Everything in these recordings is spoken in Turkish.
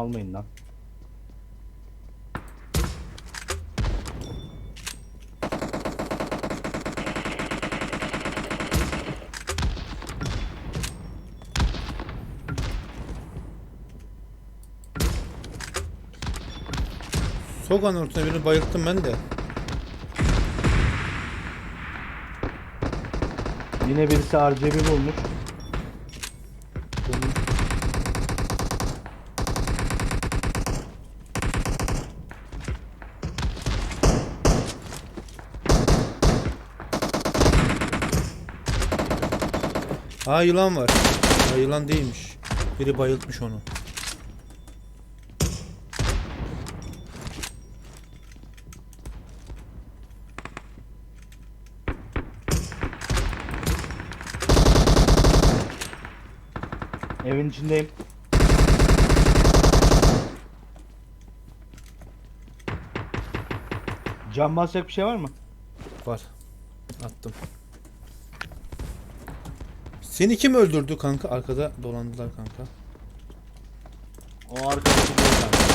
Almayın lan. Sokağın ortasına birini bayılttım ben de. Yine birisi RGB bulmuş. Aa yılan var. Aa yılan değilmiş. Biri bayıltmış onu. Evin içindeyim. Cam basacak bir şey var mı? Var. Attım. Seni kim öldürdü kanka? Arkada dolandılar kanka. O arkadaki değil kanka.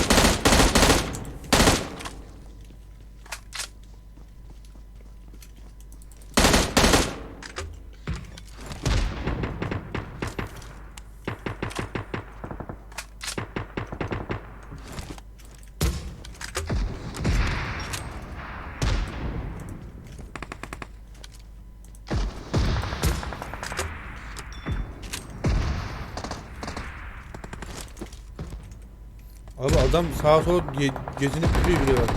Abi adam sağa sola ge- gezinip duruyor biri var.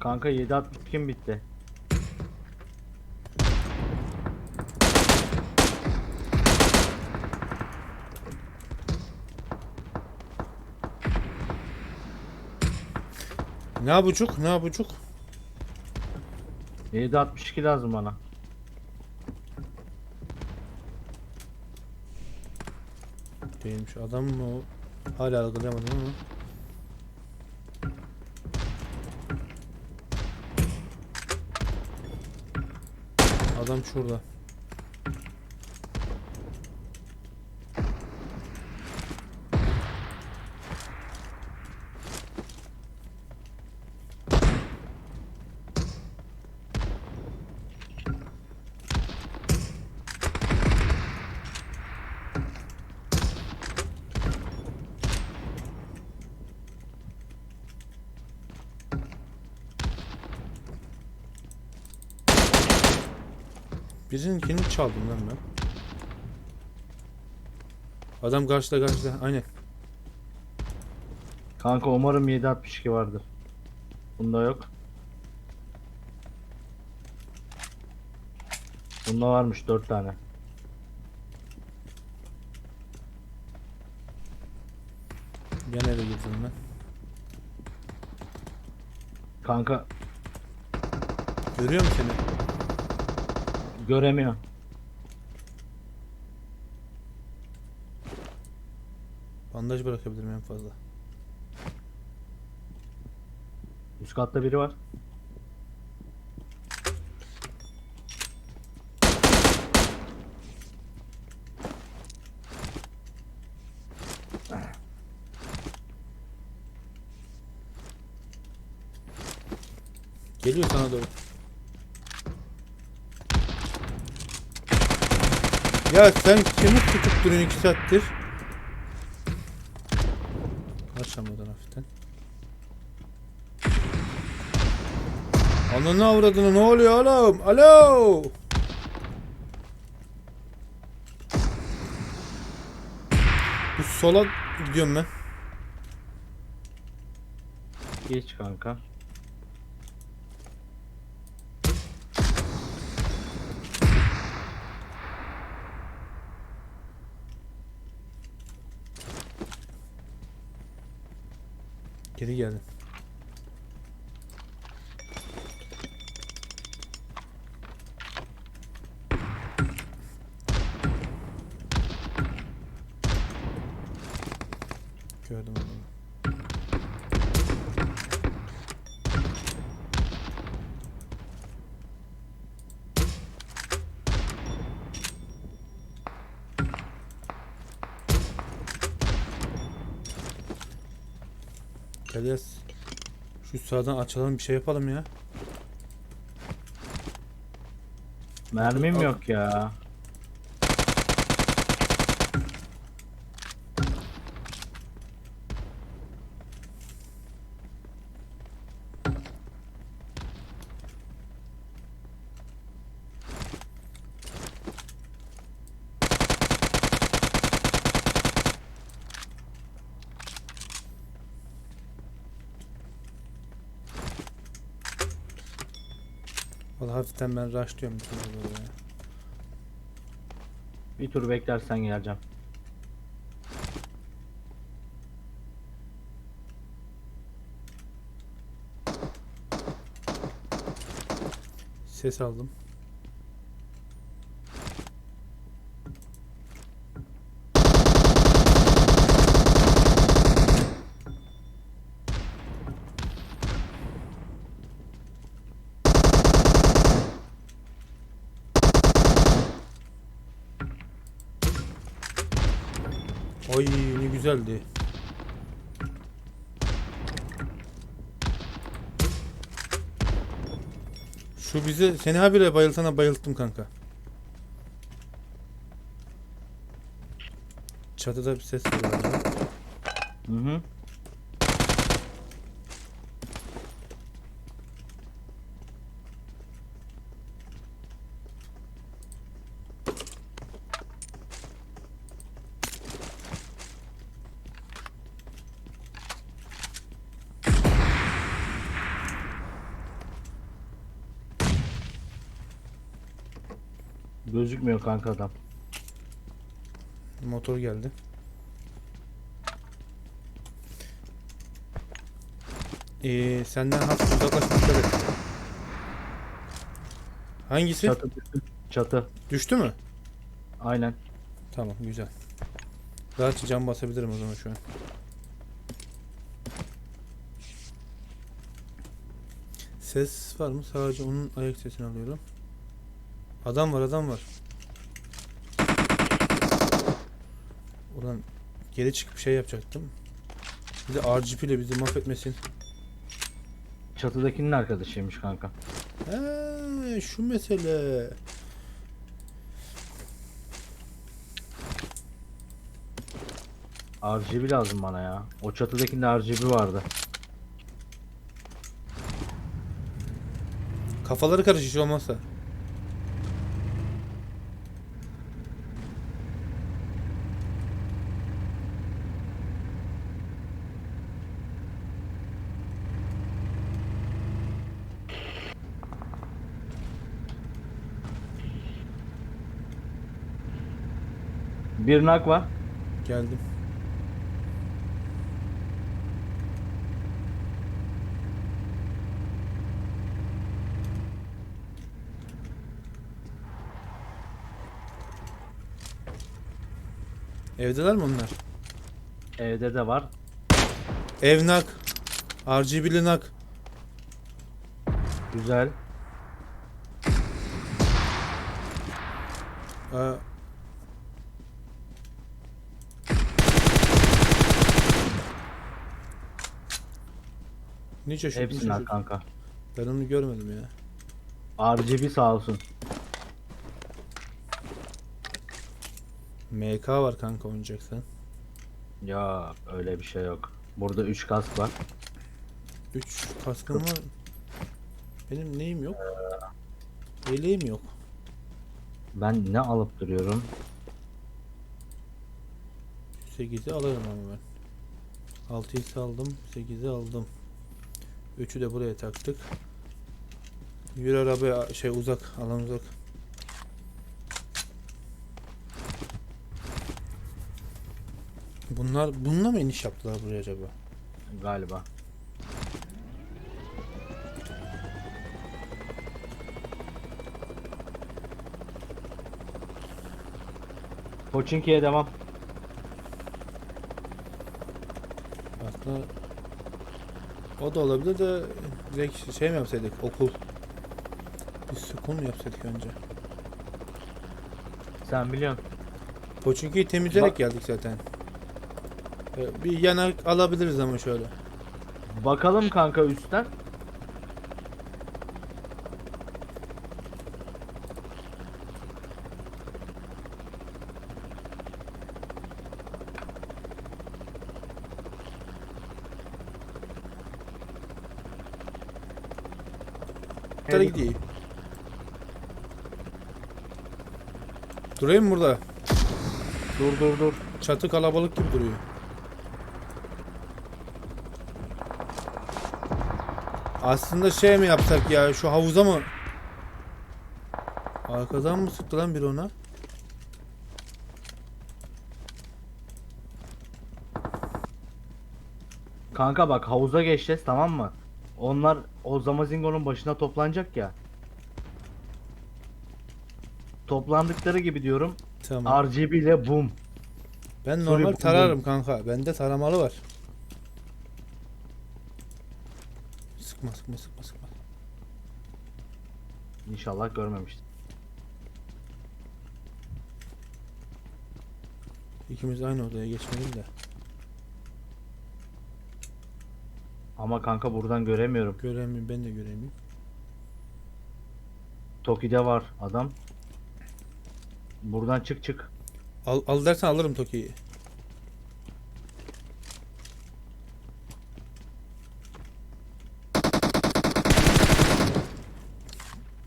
Kanka 7.62 kim bitti? Ne yapıcık? Ne yapıcık? 7.62 lazım bana. Değilmiş. Adam mı o? Hala algılayamadım ama. Adam şurada. Birininkini çaldım lan ben. Adam karşıda karşıda. Aynen. Kanka umarım 7.62 vardır. Bunda yok. Bunda varmış 4 tane. Gene eve girdim ben. Kanka Görüyor musun seni? Göremiyor. Bandaj bırakabilirim en fazla. Üst katta biri var. Geliyor sana doğru. Ya sen kimi tutup duruyorsun 2 saattir? Açamadan hafiften. Ananı avradını ne oluyor oğlum? Alo! Bu sola gidiyorum ben. Geç kanka. Geri geldim. Gördüm onu. İlyas. Şu sağdan açalım bir şey yapalım ya. Mermim Al. yok ya. Hafiften ben rushlıyorum bütün oraları ya. Bir tur beklersen geleceğim. Ses aldım. Ay ne güzeldi. Şu bizi seni habire bayıltana bayılttım kanka. Çatıda bir ses geliyor. Hı hı. Gözükmüyor kanka adam. Motor geldi. Ee, senden hafif uzaklaşmak üzere. Hangisi? Çatı düştü. Çatı. Düştü mü? Aynen. Tamam güzel. Rahatça cam basabilirim o zaman şu an. Ses var mı? Sadece onun ayak sesini alıyorum. Adam var adam var. Ulan geri çıkıp şey yapacaktım. Bir de RGP ile bizi mahvetmesin. Çatıdakinin arkadaşıymış kanka. He, şu mesele. RGB lazım bana ya. O çatıdakinde RGB vardı. Kafaları karışış olmazsa. Bir nak var. Geldim. Evdeler mi onlar? Evde de var. Evnak. RGB'li nak. Güzel. Aa. Ne şaşırdın Hepsi nak şaşırdın? kanka. Ben onu görmedim ya. RGB sağ olsun. MK var kanka oynayacaksan. Ya öyle bir şey yok. Burada 3 kask var. 3 kaskım var. Benim neyim yok? Yeleğim yok. Ben ne alıp duruyorum? 8'i alırım ama ben. 6'yı aldım, 8'i aldım. 3'ü de buraya taktık. Yürü arabaya şey uzak, alan uzak. Bunlar bununla mı iniş yaptılar buraya acaba? Galiba. Pochinki'ye devam. Aslında o da olabilir de direkt şey mi yapsaydık okul bir sukun mu yapsaydık önce? Sen biliyorsun. Poçinki'yi temizleyerek Bak- geldik zaten. Ee, Bir yanak alabiliriz ama şöyle. Bakalım kanka üstten. Nereye gidiyor? Durayım mı burada? Dur dur dur. Çatı kalabalık gibi duruyor. Aslında şey mi yapsak ya şu havuza mı? Arkadan mı sıktı lan biri ona? Kanka bak havuza geçeceğiz tamam mı? Onlar o Zamazingo'nun başına toplanacak ya. Toplandıkları gibi diyorum. Tamam. RGB ile boom. Ben Sorry, normal bu- tararım kanka. Bende taramalı var. Sıkma sıkma sıkma sıkma. İnşallah görmemiştir. İkimiz aynı odaya geçmedim de. Ama kanka buradan göremiyorum. Göremiyorum ben de göremiyorum. Toki'de var adam. Buradan çık çık. Al, al dersen alırım Toki'yi.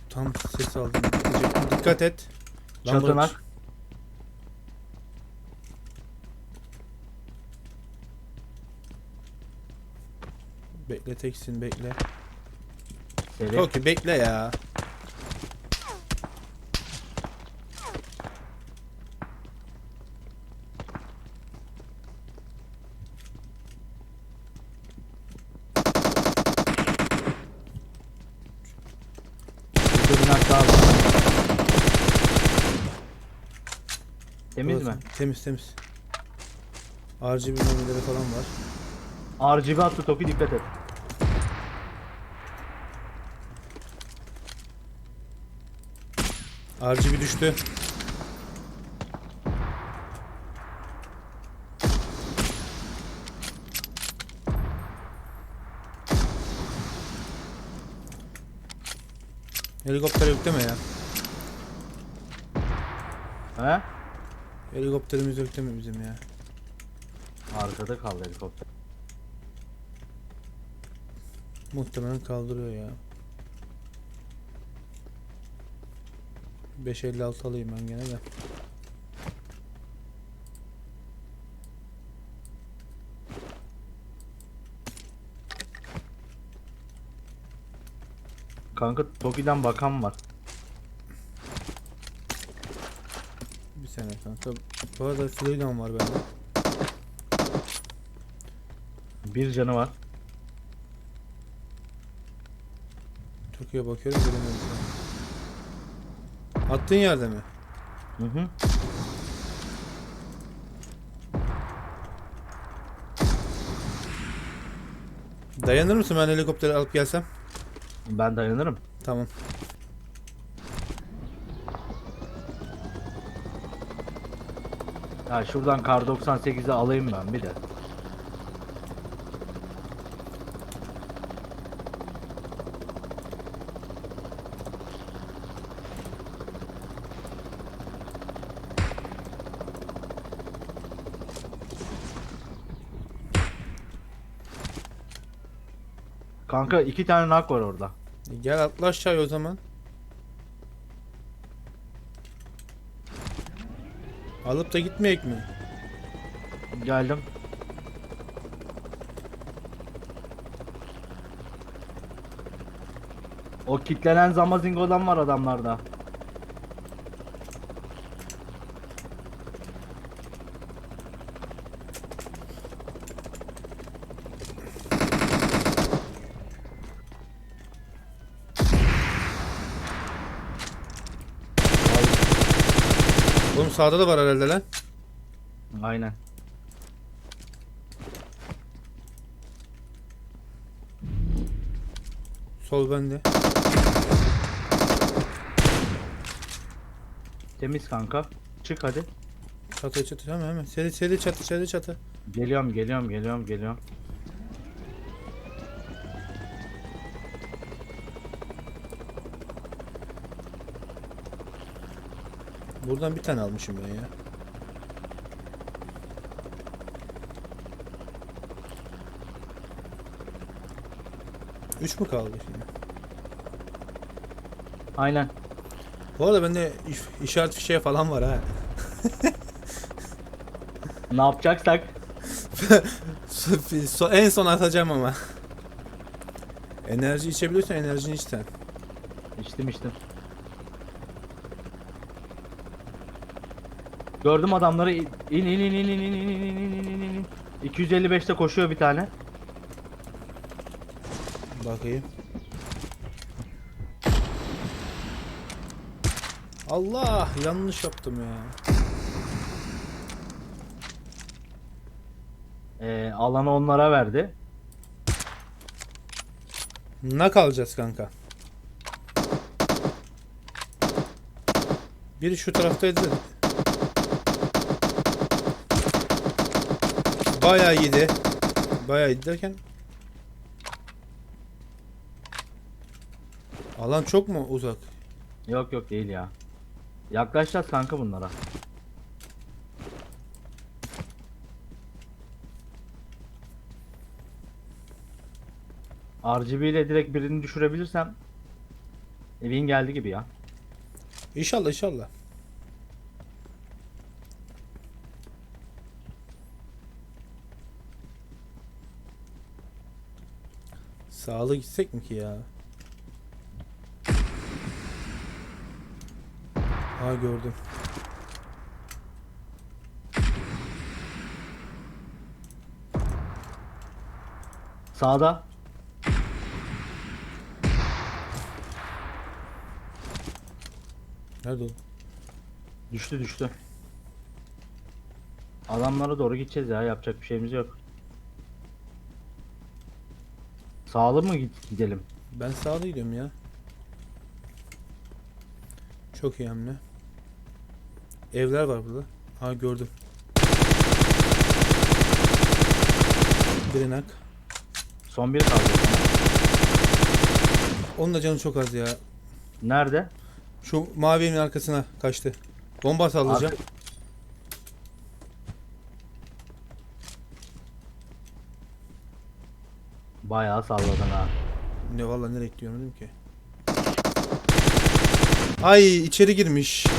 Tam ses aldım. Dikkat et. Çatınak. Bekle teksin bekle. Seri. Toki bekle ya. Temiz Burası- mi? Temiz temiz. RGB mermileri falan var. RGB attı Toki dikkat et. RGB düştü. Helikopter yok deme ya. He? Helikopterimiz yok deme bizim ya. Arkada kaldı helikopter. Muhtemelen kaldırıyor ya. 556 alayım ben gene de. Kanka Toki'den bakan var. Bir sene kanka. Bu arada Freegun var bende. Bir canı var. Türkiye'ye bakıyorum göremiyorum. Attığın yerde mi? Hı hı. Dayanır mısın ben helikopteri alıp gelsem? Ben dayanırım. Tamam. Ya şuradan kar 98'i alayım ben bir de. Kanka iki tane nak var orada. Gel atla aşağıya o zaman. Alıp da gitmeyek mi? Geldim. O kitlenen Zamazingo'dan var adamlarda. Oğlum sağda da var herhalde lan. Aynen. Sol bende. Temiz kanka. Çık hadi. Çatı çatı hemen hemen. Seri seri çatı seri çatı. Geliyorum, geliyorum, geliyorum, geliyorum. Buradan bir tane almışım ben ya. Üç mü kaldı şimdi? Aynen. Bu arada bende iş- işaret fişeği falan var ha. Ne yapacaksak So- en son atacağım ama. Enerji içebiliyorsan enerjini iç sen. içtim içtim. Gördüm adamları in in in in in in in in in in in in in 255'te koşuyor bir tane. Bakayım. Allah yanlış yaptım ya. Ee, alanı onlara verdi. Ne kalacağız kanka? Biri şu taraftaydı. Bayağı iyiydi. Bayağı iyiydi derken Alan çok mu uzak? Yok yok değil ya. Yaklaşacağız kanka bunlara. RGB ile direkt birini düşürebilirsem evin geldi gibi ya. İnşallah inşallah. Sağlı gitsek mi ki ya? Ha gördüm. Sağda Nerede o? düştü düştü. Adamlara doğru gideceğiz ya yapacak bir şeyimiz yok. Sağlı mı gidelim? Ben sağda gidiyorum ya. Çok iyi hamle. Evler var burada. Ha gördüm. Birinak. Son bir kaldı. Onun da canı çok az ya. Nerede? Şu mavi evin arkasına kaçtı. Bomba sallayacağım. Arka- Bayağı salladın ha. Ne valla nereye gidiyorum dedim ki. Ay içeri girmiş.